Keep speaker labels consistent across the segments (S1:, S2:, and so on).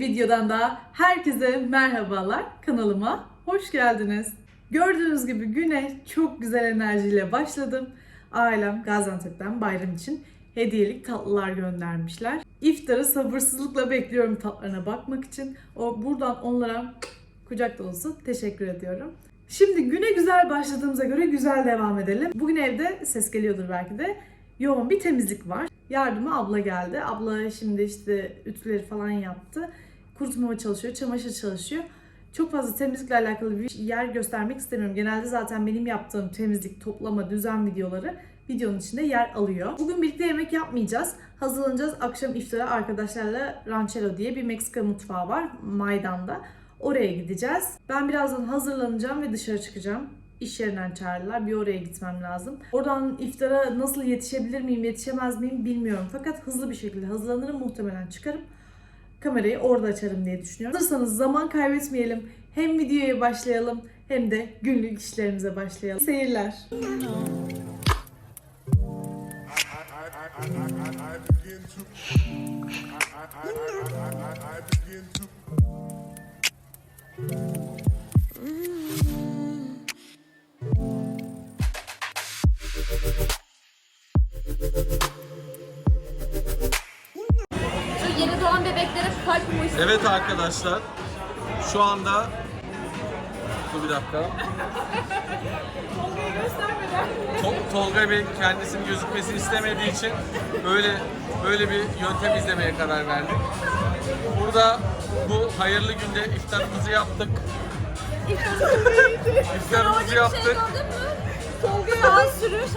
S1: videodan daha herkese merhabalar. Kanalıma hoş geldiniz. Gördüğünüz gibi güne çok güzel enerjiyle başladım. Ailem Gaziantep'ten bayram için hediyelik tatlılar göndermişler. İftarı sabırsızlıkla bekliyorum tatlarına bakmak için. O buradan onlara kucak dolusu teşekkür ediyorum. Şimdi güne güzel başladığımıza göre güzel devam edelim. Bugün evde ses geliyordur belki de. Yoğun bir temizlik var. Yardıma abla geldi. Abla şimdi işte ütüleri falan yaptı. Kurutmama çalışıyor, çamaşır çalışıyor. Çok fazla temizlikle alakalı bir yer göstermek istemiyorum. Genelde zaten benim yaptığım temizlik, toplama, düzen videoları videonun içinde yer alıyor. Bugün birlikte yemek yapmayacağız. Hazırlanacağız. Akşam iftara arkadaşlarla Ranchero diye bir Meksika mutfağı var Maydan'da. Oraya gideceğiz. Ben birazdan hazırlanacağım ve dışarı çıkacağım. İş yerinden çağırdılar. Bir oraya gitmem lazım. Oradan iftara nasıl yetişebilir miyim, yetişemez miyim bilmiyorum. Fakat hızlı bir şekilde hazırlanırım. Muhtemelen çıkarım. Kamerayı orada açarım diye düşünüyorum. Hazırsanız zaman kaybetmeyelim. Hem videoya başlayalım hem de günlük işlerimize başlayalım. Seyirler.
S2: I
S3: Evet arkadaşlar. Şu anda Dur bir dakika. Tol- Tolga Bey kendisinin gözükmesini istemediği için böyle böyle bir yöntem izlemeye karar verdik. Burada bu hayırlı günde iftarımızı yaptık. İftarımızı
S4: Şey
S3: yaptık.
S4: mü? Tolga'ya sürür.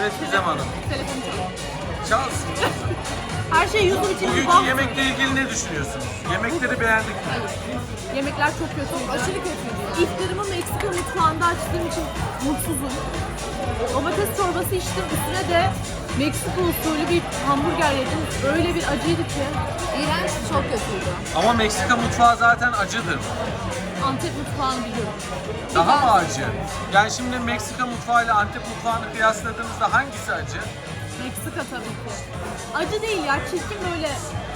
S3: Evet Gizem Hanım.
S4: Telefonu çal.
S3: Çalsın.
S4: Her şey yüzüm için
S3: Bugünkü yemekle ilgili ne düşünüyorsunuz? Yemekleri beğendik mi?
S4: Yemekler çok kötü. Aşırı kötüydü. İftarımı Meksika mutfağında açtığım için mutsuzum. Domates çorbası içtim. Üstüne de Meksika usulü bir hamburger yedim. Öyle bir acıydı ki. İğrenç, çok kötüydü.
S3: Ama Meksika mutfağı zaten acıdır.
S4: Antep mutfağını biliyorum.
S3: Daha mı acı? Yani şimdi Meksika mutfağı ile Antep mutfağını kıyasladığımızda hangisi acı?
S4: Meksika tabii ki. Acı değil ya, çirkin böyle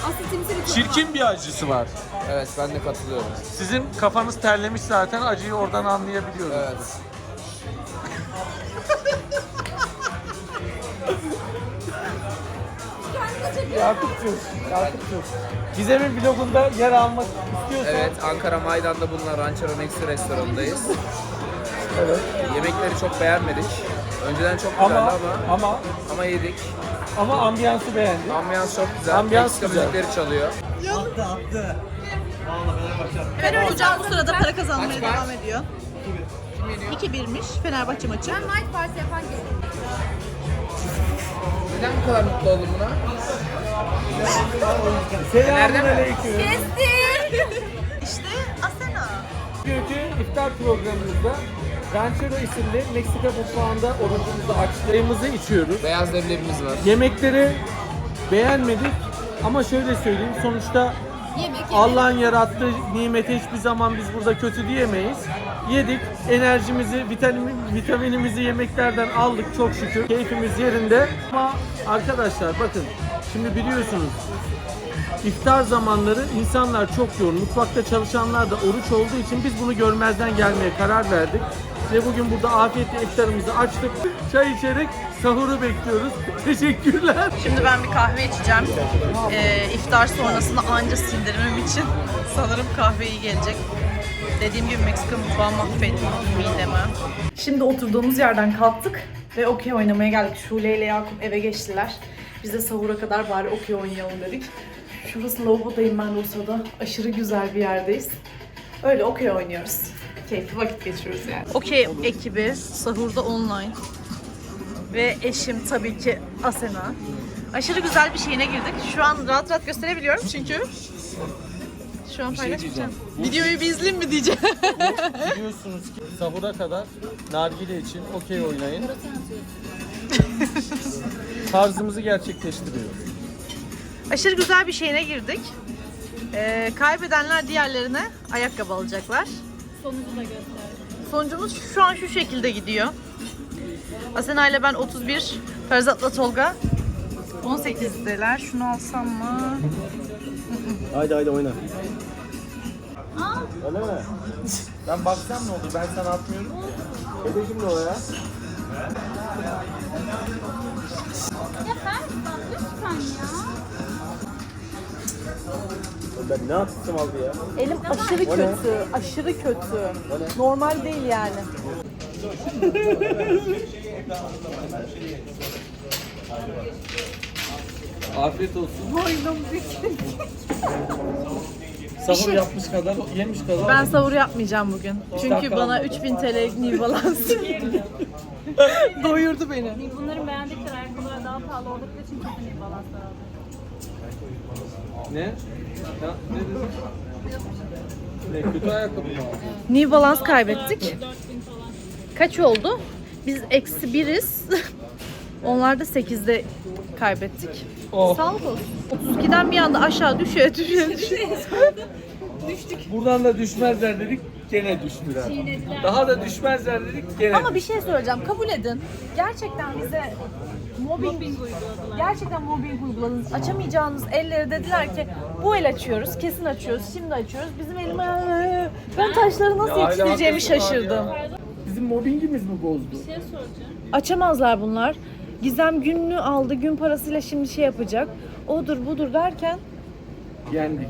S4: asitimsi bir.
S3: Çirkin bir acısı var.
S5: Evet ben de katılıyorum.
S3: Sizin kafanız terlemiş zaten acıyı oradan anlayabiliyoruz.
S5: Evet.
S6: Yakup'cum, Yakup'cum. Gizem'in vlogunda yer almak istiyorsan
S5: Evet Ankara Maydan'da bulunan Ranchero Meksika restoranındayız.
S6: Evet.
S5: Yemekleri çok beğenmedik. Önceden çok güzeldi
S6: ama
S5: ama
S6: ama
S5: ama, yedik.
S6: ama ambiyansı beğendi.
S5: Ambiyans çok güzel.
S6: Ambiyans
S5: Meksika
S6: güzel.
S5: müzikleri çalıyor.
S7: Fener Hocam bu sırada para kazanmaya devam ediyor. 2-1'miş Fenerbahçe maçı.
S4: Ben Night Party yapan geldim.
S5: Neden bu kadar mutlu oldun buna?
S6: Selamun
S5: mi?
S6: aleyküm.
S4: Kestim.
S7: İşte Asena.
S6: Bugünkü iftar programımızda Ranchero isimli Meksika mutfağında orucumuzu açtığımızı içiyoruz.
S5: Beyaz leblebimiz var.
S6: Yemekleri beğenmedik ama şöyle söyleyeyim sonuçta
S4: Yemek.
S6: Allah'ın yarattığı nimete hiçbir zaman biz burada kötü diyemeyiz. Yedik, enerjimizi, vitamin, vitaminimizi yemeklerden aldık çok şükür. Keyfimiz yerinde. Ama arkadaşlar bakın, şimdi biliyorsunuz iftar zamanları insanlar çok yoğun. Mutfakta çalışanlar da oruç olduğu için biz bunu görmezden gelmeye karar verdik. Ve bugün burada afiyetle iftarımızı açtık. Çay içerek sahuru bekliyoruz. Teşekkürler.
S7: Şimdi ben bir kahve içeceğim. Ee, iftar sonrasında anca sindirimim için sanırım kahve iyi gelecek. Dediğim gibi Meksika mutfağı mahvetti midemi.
S1: Şimdi oturduğumuz yerden kalktık ve okey oynamaya geldik. Şule ile Yakup eve geçtiler. Biz de sahura kadar bari okey oynayalım dedik. Şurası lavabodayım ben de o sırada. Aşırı güzel bir yerdeyiz. Öyle okey oynuyoruz. Keyifli vakit geçiriyoruz yani.
S7: Okey ekibi sahurda online. Ve eşim tabii ki Asena. Aşırı güzel bir şeyine girdik. Şu an rahat rahat gösterebiliyorum çünkü şu an paylaşmayacağım. Videoyu bir izleyeyim mi diyeceğim.
S6: Biliyorsunuz ki sahura kadar nargile için okey oynayın. Tarzımızı gerçekleştiriyoruz.
S7: Aşırı güzel bir şeyine girdik. Ee, kaybedenler diğerlerine ayakkabı alacaklar.
S4: Sonucu da göster.
S7: Sonucumuz şu an şu şekilde gidiyor. Asena ile ben 31, Ferzat'la Tolga 18'deler. Şunu alsam mı?
S6: Haydi haydi oyna. Öyle mi? Ben baksam ne olur? Ben sana atmıyorum. Dede kimdi o ya?
S8: Ya Ferdi lütfen ya.
S6: Ben ne yaptım abi ya?
S4: Elim aşırı
S6: O ne?
S4: kötü, aşırı kötü. Normal değil yani.
S6: Afiyet olsun. Sahur yapmış kadar, yemiş kadar.
S7: Ben sahur yapmayacağım bugün. Çünkü
S6: dakika
S7: bana
S6: oldu.
S7: 3000 TL'lik New Balance doyurdu beni.
S8: Bunların beğendikleri ayakkabılar daha pahalı oldukları için çok iyi balanslar aldım.
S6: Ne? Ya, ne dedin? Ne, kötü ayakkabı mı aldın?
S7: New Balance kaybettik. Kaç oldu? Biz eksi biriz. Onlar da 8'de kaybettik.
S6: Oh.
S7: Sağlık olsun. 32'den bir anda aşağı düşüyor, düşüyor, düşüyor.
S6: Buradan da düşmezler dedik, gene düştüler. Daha da düşmezler dedik, gene
S7: Ama bir şey söyleyeceğim. Kabul edin. Gerçekten bize mobbing, uyguladılar. Gerçekten mobbing uyguladınız. Açamayacağınız elleri dediler ki bu el açıyoruz, kesin açıyoruz, şimdi açıyoruz. Bizim elime ben taşları nasıl
S6: Ya,
S7: yetiştireceğimi şaşırdım.
S6: Bizim mobbingimiz mi bozdu?
S7: Açamazlar bunlar. Gizem günlüğü aldı, gün parasıyla şimdi şey yapacak. Odur budur derken
S6: Yendik.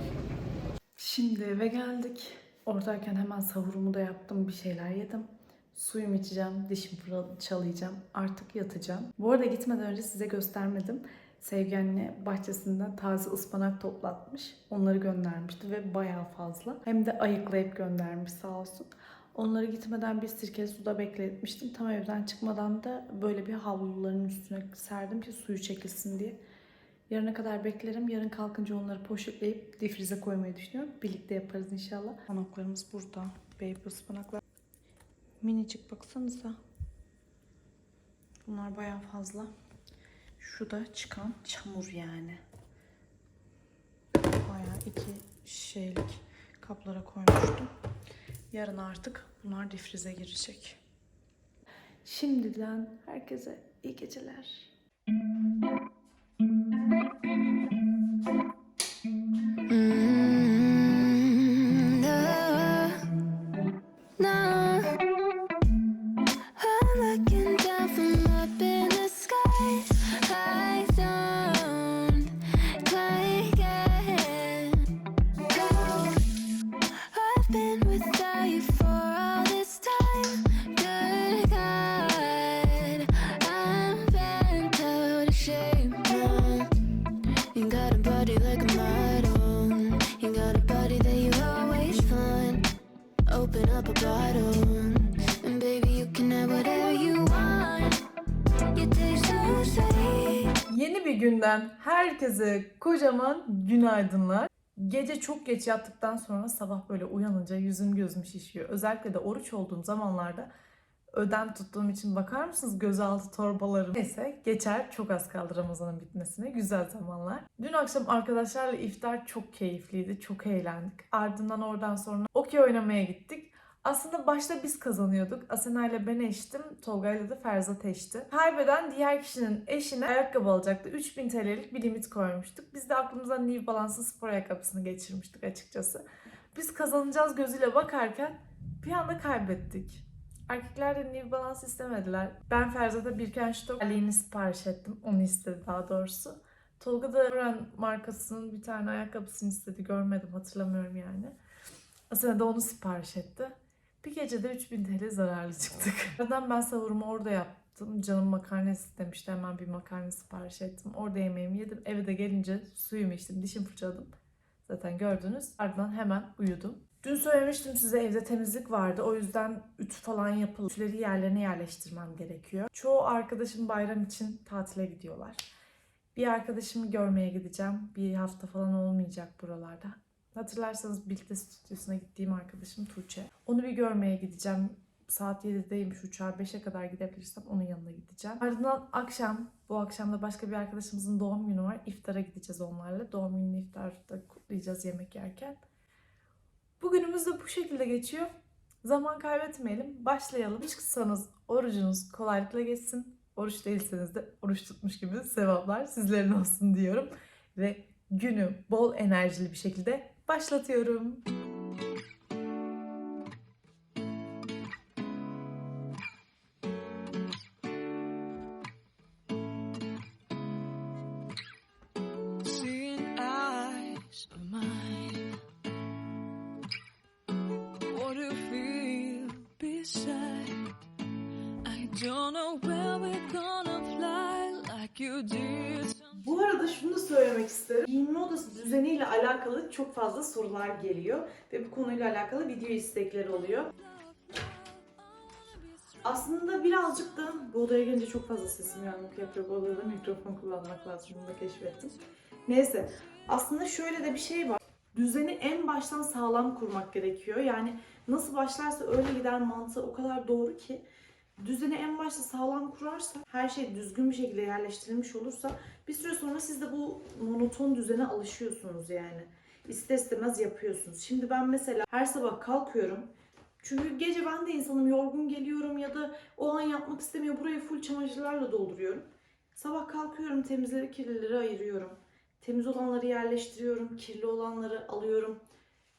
S1: Şimdi eve geldik. Oradayken hemen sahurumu da yaptım. Bir şeyler yedim. Suyumu içeceğim, dişimi fırçalayacağım. Artık yatacağım. Bu arada gitmeden önce size göstermedim. Sevgi anne bahçesinden taze ıspanak toplatmış. Onları göndermişti ve bayağı fazla. Hem de ayıklayıp göndermiş sağ olsun. Onları gitmeden bir sirkeli suda bekletmiştim. Tam evden çıkmadan da böyle bir havluların üstüne serdim ki suyu çekilsin diye. Yarına kadar beklerim. Yarın kalkınca onları poşetleyip difrize koymayı düşünüyorum. Birlikte yaparız inşallah. Anoklarımız burada. Baby ıspanaklar. Minicik baksanıza. Bunlar bayağı fazla. Şu da çıkan çamur yani. Bayağı iki şeylik kaplara koymuştum. Yarın artık bunlar difrize girecek. Şimdiden herkese iyi geceler.
S9: Open up a bottle, and baby, you can have whatever you want. You taste so sweet.
S1: Yeni bir günden herkese kocaman günaydınlar. Gece çok geç yattıktan sonra sabah böyle uyanınca yüzüm gözüm şişiyor. Özellikle de oruç olduğum zamanlarda ödem tuttuğum için bakar mısınız gözaltı torbalarım. Neyse geçer çok az kaldı Ramazan'ın bitmesine. Güzel zamanlar. Dün akşam arkadaşlarla iftar çok keyifliydi. Çok eğlendik. Ardından oradan sonra okey oynamaya gittik. Aslında başta biz kazanıyorduk. Asena ile ben eştim. Tolga ile de Ferzat eşti. Kaybeden diğer kişinin eşine ayakkabı alacaktı. 3000 TL'lik bir limit koymuştuk. Biz de aklımıza New Balance'ın spor ayakkabısını geçirmiştik açıkçası. Biz kazanacağız gözüyle bakarken bir anda kaybettik. Erkekler de New Balance istemediler. Ben Ferzat'a Birkenstock terliğini sipariş ettim. Onu istedi daha doğrusu. Tolga da Buran markasının bir tane ayakkabısını istedi. Görmedim hatırlamıyorum yani. Asena da onu sipariş etti. Bir gecede 3000 TL zararlı çıktık. Ardından ben sahurumu orada yaptım. Canım makarna istemişti. Hemen bir makarna sipariş ettim. Orada yemeğimi yedim. Eve de gelince suyumu içtim. Dişimi fırçaladım. Zaten gördünüz. Ardından hemen uyudum. Dün söylemiştim size evde temizlik vardı. O yüzden ütü falan yapıldı. Ütüleri yerlerine yerleştirmem gerekiyor. Çoğu arkadaşım bayram için tatile gidiyorlar. Bir arkadaşımı görmeye gideceğim. Bir hafta falan olmayacak buralarda. Hatırlarsanız birlikte stüdyosuna gittiğim arkadaşım Tuğçe. Onu bir görmeye gideceğim. Saat 7'deymiş uçağa 5'e kadar gidebilirsem onun yanına gideceğim. Ardından akşam, bu akşam da başka bir arkadaşımızın doğum günü var. İftara gideceğiz onlarla. Doğum gününü iftarda kutlayacağız yemek yerken. Bugünümüz de bu şekilde geçiyor. Zaman kaybetmeyelim. Başlayalım. Çıksanız orucunuz kolaylıkla geçsin. Oruç değilseniz de oruç tutmuş gibi sevaplar sizlerin olsun diyorum. Ve günü bol enerjili bir şekilde başlatıyorum. Bu arada şunu da söylemek isterim. Giyinme odası düzeniyle alakalı çok fazla sorular geliyor ve bu konuyla alakalı video istekleri oluyor. Aslında birazcık da bu odaya gelince çok fazla sesim yankı yapıyor. Bu odada mikrofon kullanmak lazım. Bunu da keşfettim. Neyse. Aslında şöyle de bir şey var. Düzeni en baştan sağlam kurmak gerekiyor. Yani nasıl başlarsa öyle gider mantığı o kadar doğru ki düzeni en başta sağlam kurarsa, her şey düzgün bir şekilde yerleştirilmiş olursa bir süre sonra siz de bu monoton düzene alışıyorsunuz yani. İster istemez yapıyorsunuz. Şimdi ben mesela her sabah kalkıyorum. Çünkü gece ben de insanım yorgun geliyorum ya da o an yapmak istemiyor. Burayı full çamaşırlarla dolduruyorum. Sabah kalkıyorum temizleri kirlileri ayırıyorum. Temiz olanları yerleştiriyorum. Kirli olanları alıyorum.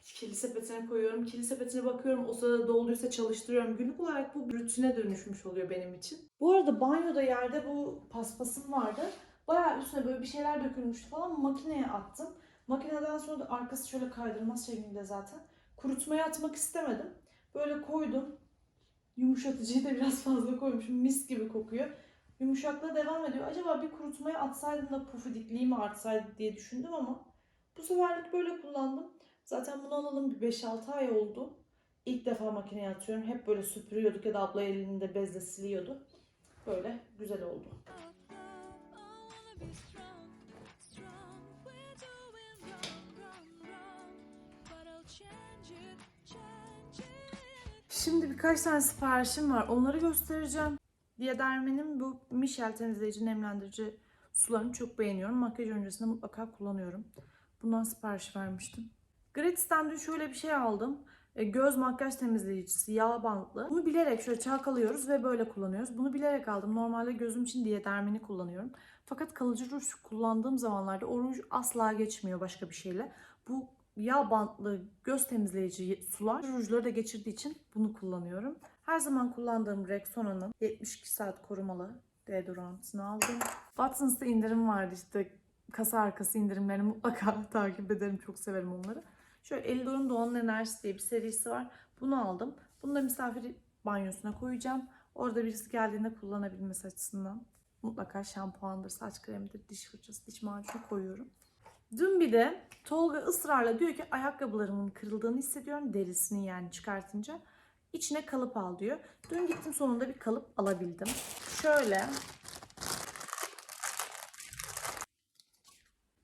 S1: Kirli sepetine koyuyorum. Kirli sepetine bakıyorum. O sırada dolduysa çalıştırıyorum. Günlük olarak bu rutine dönüşmüş oluyor benim için. Bu arada banyoda yerde bu paspasım vardı. Bayağı üstüne böyle bir şeyler dökülmüştü falan. Makineye attım. Makineden sonra da arkası şöyle kaydırmaz şeklinde zaten. Kurutmaya atmak istemedim. Böyle koydum. Yumuşatıcıyı da biraz fazla koymuşum. Mis gibi kokuyor. Yumuşaklığa devam ediyor. Acaba bir kurutmaya atsaydım da pufudikliği mi artsaydı diye düşündüm ama bu seferlik böyle kullandım. Zaten bunu alalı bir 5-6 ay oldu. İlk defa makineye atıyorum. Hep böyle süpürüyorduk ya da abla elinde bezle siliyordu. Böyle güzel oldu. Şimdi birkaç tane siparişim var. Onları göstereceğim. Diaderme'nin bu Michel temizleyici nemlendirici sularını çok beğeniyorum. Makyaj öncesinde mutlaka kullanıyorum. Bundan sipariş vermiştim. Gratis'ten dün şöyle bir şey aldım. E, Göz makyaj temizleyicisi, yağ bantlı. Bunu bilerek şöyle çalkalıyoruz ve böyle kullanıyoruz. Bunu bilerek aldım. Normalde gözüm için Diadermen'i kullanıyorum. Fakat kalıcı ruj kullandığım zamanlarda o ruj asla geçmiyor başka bir şeyle. Bu yağ bantlı göz temizleyici sular rujları da geçirdiği için bunu kullanıyorum. Her zaman kullandığım Rexona'nın 72 saat korumalı deodorantını aldım. Watsons'ta indirim vardı işte kasa arkası indirimlerini mutlaka takip ederim. Çok severim onları. Şöyle Elidor'un Doğan'ın Enerjisi diye bir serisi var. Bunu aldım. Bunu da misafir banyosuna koyacağım. Orada birisi geldiğinde kullanabilmesi açısından. Mutlaka şampuandır, saç kremidir, diş fırçası, diş macunu koyuyorum. Dün bir de Tolga ısrarla diyor ki ayakkabılarımın kırıldığını hissediyorum derisini yani çıkartınca. İçine kalıp al diyor. Dün gittim sonunda bir kalıp alabildim. Şöyle.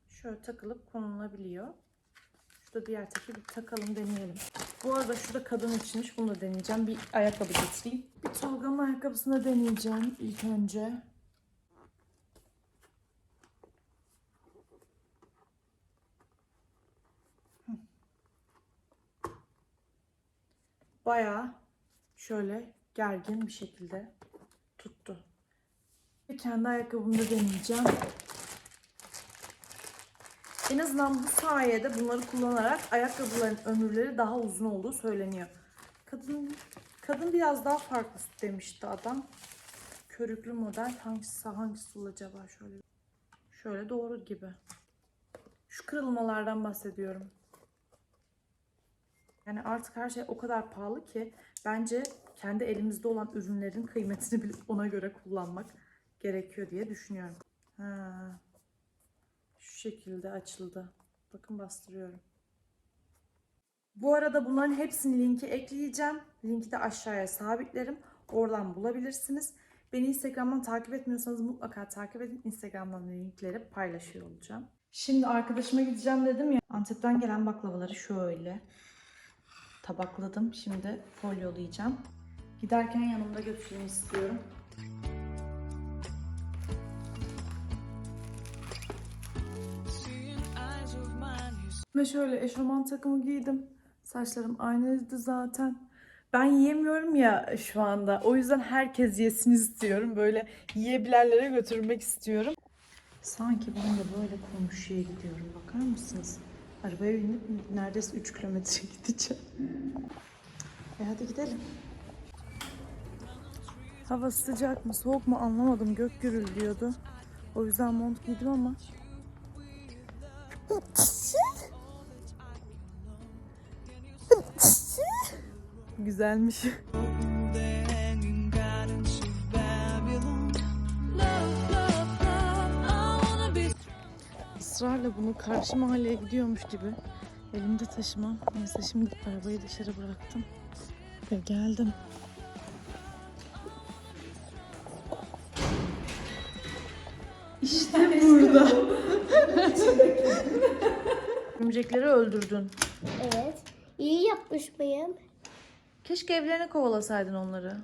S1: Şöyle takılıp konulabiliyor. Şurada diğer teki bir takalım deneyelim. Bu arada şurada kadın içinmiş. Bunu da deneyeceğim. Bir ayakkabı getireyim. Bir Tolga'nın ayakkabısını deneyeceğim ilk önce. Bayağı şöyle gergin bir şekilde tuttu. Ve kendi ayakkabımı da deneyeceğim. En azından bu sayede bunları kullanarak ayakkabıların ömürleri daha uzun olduğu söyleniyor. Kadın kadın biraz daha farklı demişti adam. Körüklü model hangisi hangisi acaba şöyle. Şöyle doğru gibi. Şu kırılmalardan bahsediyorum. Yani artık her şey o kadar pahalı ki bence kendi elimizde olan ürünlerin kıymetini bilip ona göre kullanmak gerekiyor diye düşünüyorum. Ha. Şekilde açıldı. Bakın bastırıyorum. Bu arada bunların hepsini linki ekleyeceğim. Linki de aşağıya sabitlerim. Oradan bulabilirsiniz. Beni Instagram'dan takip etmiyorsanız mutlaka takip edin. Instagram'dan linkleri paylaşıyor olacağım. Şimdi arkadaşıma gideceğim dedim ya. Antep'ten gelen baklavaları şöyle tabakladım. Şimdi folyolayacağım. Giderken yanımda götüreyim istiyorum. Ve şöyle eşofman takımı giydim. Saçlarım aynıydı zaten. Ben yiyemiyorum ya şu anda. O yüzden herkes yesin istiyorum. Böyle yiyebilenlere götürmek istiyorum. Sanki ben de böyle komşuya gidiyorum. Bakar mısınız? Arabaya binip neredeyse 3 kilometre gideceğim. E hadi gidelim. Hava sıcak mı soğuk mu anlamadım. Gök gürülüyordu. O yüzden mont giydim ama. Güzelmiş. ısrarla bunu karşı mahalleye gidiyormuş gibi elimde taşımam. Neyse şimdi arabayı dışarı bıraktım ve geldim. İşte burada. Örümcekleri öldürdün.
S10: Evet. İyi yapmış mıyım?
S1: Keşke evlerine kovalasaydın onları.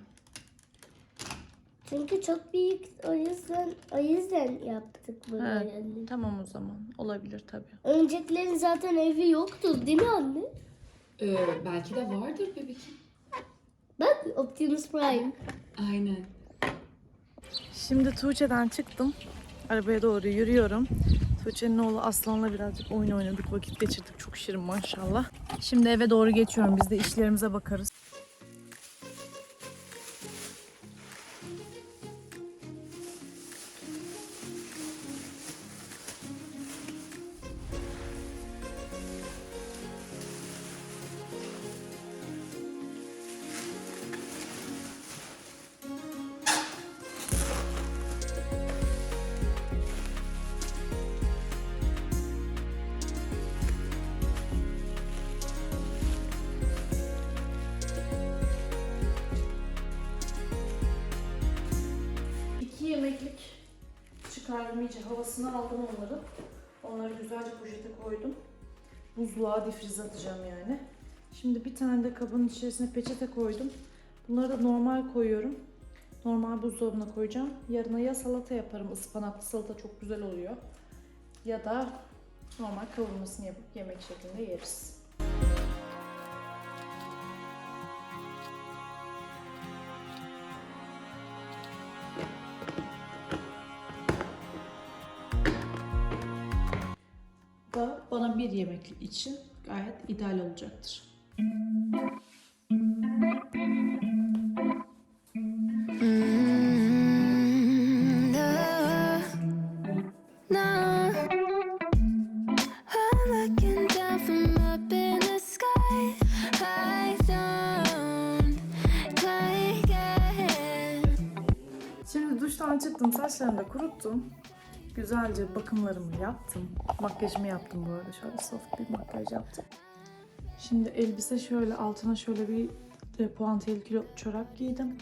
S10: Çünkü çok büyük o yüzden o yüzden yaptık bunu
S1: Ha,
S10: yani.
S1: tamam o zaman. Olabilir tabii.
S10: Örümceklerin zaten evi yoktur değil mi anne?
S11: Ee, belki de vardır bebek.
S10: Bak Optimus Prime.
S11: Aynen.
S1: Şimdi Tuğçe'den çıktım. Arabaya doğru yürüyorum. Tuğçe'nin oğlu Aslan'la birazcık oyun oynadık, vakit geçirdik. Çok şirin maşallah. Şimdi eve doğru geçiyorum. Biz de işlerimize bakarız. Aldım onları. Onları güzelce poşete koydum. Buzluğa difrize atacağım yani. Şimdi bir tane de kabın içerisine peçete koydum. Bunları da normal koyuyorum. Normal buzdolabına koyacağım. Yarına ya salata yaparım. ıspanaklı salata çok güzel oluyor. Ya da normal kavurmasını yapıp yemek şeklinde yeriz. Yemek için gayet ideal olacaktır. Şimdi duştan çıktım, saçlarımı da kuruttum. Güzelce bakımlarımı yaptım. Makyajımı yaptım bu arada. Şöyle soft bir makyaj yaptım. Şimdi elbise şöyle altına şöyle bir puantiyeli kilo çorap giydim.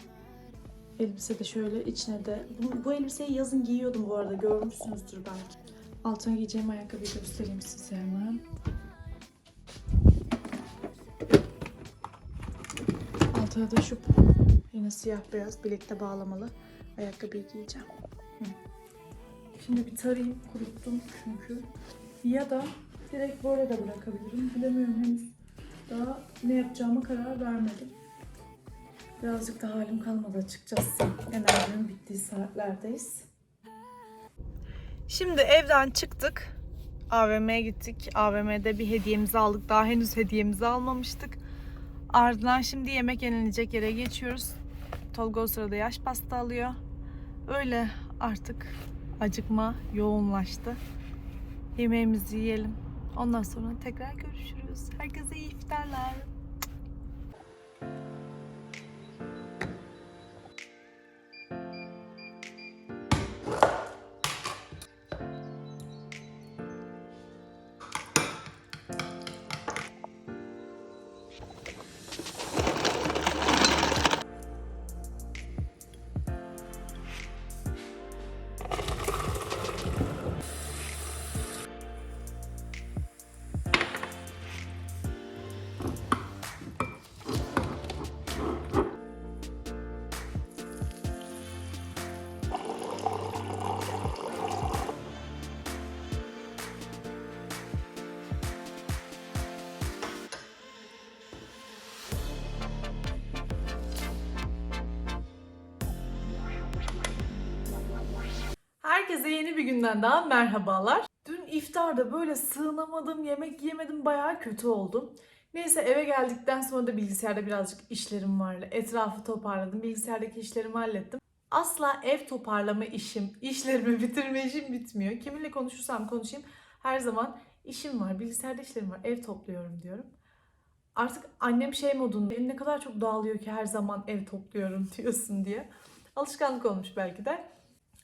S1: Elbise de şöyle içine de bu, bu elbiseyi yazın giyiyordum bu arada görmüşsünüzdür belki. Altına giyeceğim ayakkabıyı göstereyim size hemen. Altına da şu yine siyah beyaz birlikte bağlamalı ayakkabıyı giyeceğim. Hı. Şimdi bir tarayayım kuruttum çünkü. Ya da direkt böyle de bırakabilirim. Bilemiyorum henüz. Daha ne yapacağıma karar vermedim. Birazcık da halim kalmadı açıkçası. Enerjimin bittiği saatlerdeyiz. Şimdi evden çıktık. AVM'ye gittik. AVM'de bir hediyemizi aldık. Daha henüz hediyemizi almamıştık. Ardından şimdi yemek yenilecek yere geçiyoruz. Tolga o sırada yaş pasta alıyor. Öyle artık acıkma yoğunlaştı. Yemeğimizi yiyelim. Ondan sonra tekrar görüşürüz. Herkese iyi iftarlar. Herkese yeni bir günden daha merhabalar. Dün iftarda böyle sığınamadım, yemek yemedim, bayağı kötü oldum. Neyse eve geldikten sonra da bilgisayarda birazcık işlerim vardı. Etrafı toparladım, bilgisayardaki işlerimi hallettim. Asla ev toparlama işim, işlerimi bitirme işim bitmiyor. Kiminle konuşursam konuşayım her zaman işim var, bilgisayarda işlerim var, ev topluyorum diyorum. Artık annem şey modunda, "Elin ne kadar çok dağılıyor ki her zaman ev topluyorum diyorsun diye. Alışkanlık olmuş belki de.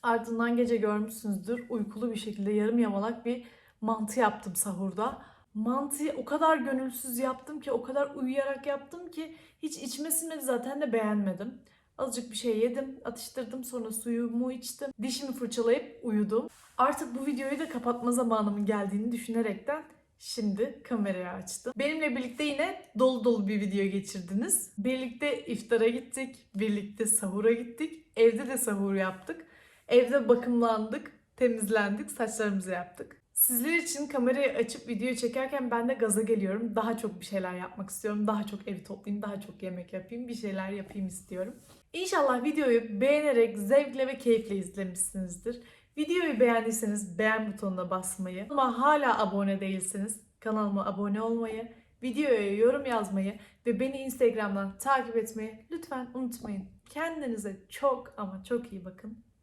S1: Ardından gece görmüşsünüzdür uykulu bir şekilde yarım yamalak bir mantı yaptım sahurda. Mantıyı o kadar gönülsüz yaptım ki, o kadar uyuyarak yaptım ki hiç içime sinmedi zaten de beğenmedim. Azıcık bir şey yedim, atıştırdım sonra suyumu içtim. Dişimi fırçalayıp uyudum. Artık bu videoyu da kapatma zamanımın geldiğini düşünerekten şimdi kamerayı açtım. Benimle birlikte yine dolu dolu bir video geçirdiniz. Birlikte iftara gittik, birlikte sahura gittik. Evde de sahur yaptık. Evde bakımlandık, temizlendik, saçlarımızı yaptık. Sizler için kamerayı açıp video çekerken ben de gaza geliyorum. Daha çok bir şeyler yapmak istiyorum. Daha çok evi toplayayım, daha çok yemek yapayım, bir şeyler yapayım istiyorum. İnşallah videoyu beğenerek, zevkle ve keyifle izlemişsinizdir. Videoyu beğendiyseniz beğen butonuna basmayı ama hala abone değilseniz kanalıma abone olmayı, videoya yorum yazmayı ve beni Instagram'dan takip etmeyi lütfen unutmayın. Kendinize çok ama çok iyi bakın.